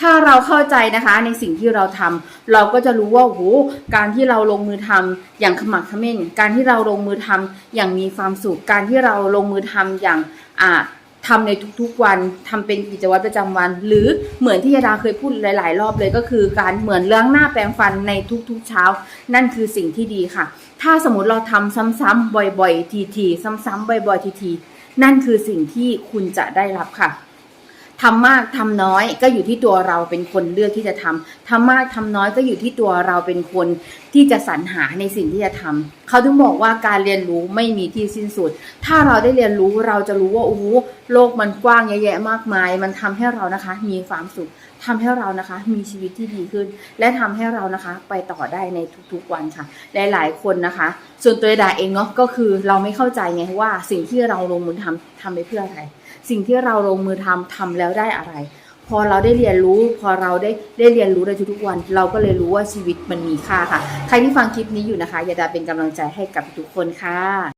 ถ้าเราเข้าใจนะคะในสิ่งที่เราทำเราก็จะรู้ว่าโอ้โหการที่เราลงมือทำอย่างขมักขม้น การที่เราลงมือทำอย่างมีความสุข การที่เราลงมือทำอย่างอ่าทำในทุกๆวันทำเป็นกิจวัตรประจำวัน หรือเหมือนที่ยาดาเคยพูดหลาย ๆ รอบเลยก็คือ การเหมือนเลื้องหน้าแปรงฟันในทุกๆเช้า นั่นคือสิ่งที่ดีค่ะ ถ้าสมมติเราทำซ้ำๆบ่อย ๆ ทีๆซ้ำๆบ่อย ๆ ทีๆนั่นคือสิ่งที่คุณจะได้รับค่ะ ทำมากทำน้อยก็อยู่ที่ตัวเราเป็นคนเลือกที่จะทำทำมากทำน้อยก็อยู่ที่ตัวเราเป็นคนที่จะสรรหาในสิ่งที่จะทำเขาถึงบอกว่าการเรียนรู้ไม่มีที่สิ้นสุด ถ้าเราได้เรียนรู้เราจะรู้ว่าโอ้โหโลกมันกว้างเยอะแยะมากมาย มันทำให้เรานะคะ มีความสุขทำให้เรานะคะ มีชีวิตที่ดีขึ้น และทำให้เรานะคะ ไปต่อได้ในทุกๆวันค่ะ หลายๆคนนะคะ ส่วนตัวดาเองเนาะก็คือเราไม่เข้าใจไงว่าสิ่งที่เราลงมือทำทำไปเพื่ออะไร สิ่งที่เราลงมือทำทำแล้วได้อะไร พอเราได้เรียนรู้ พอเราได้ได้เรียนรู้ในทุกๆวัน เราก็เลยรู้ว่าชีวิตมันมีค่าค่ะ ใครที่ฟังคลิปนี้อยู่นะคะอย่าดาเป็นกำลังใจให้กับทุกคนค่ะ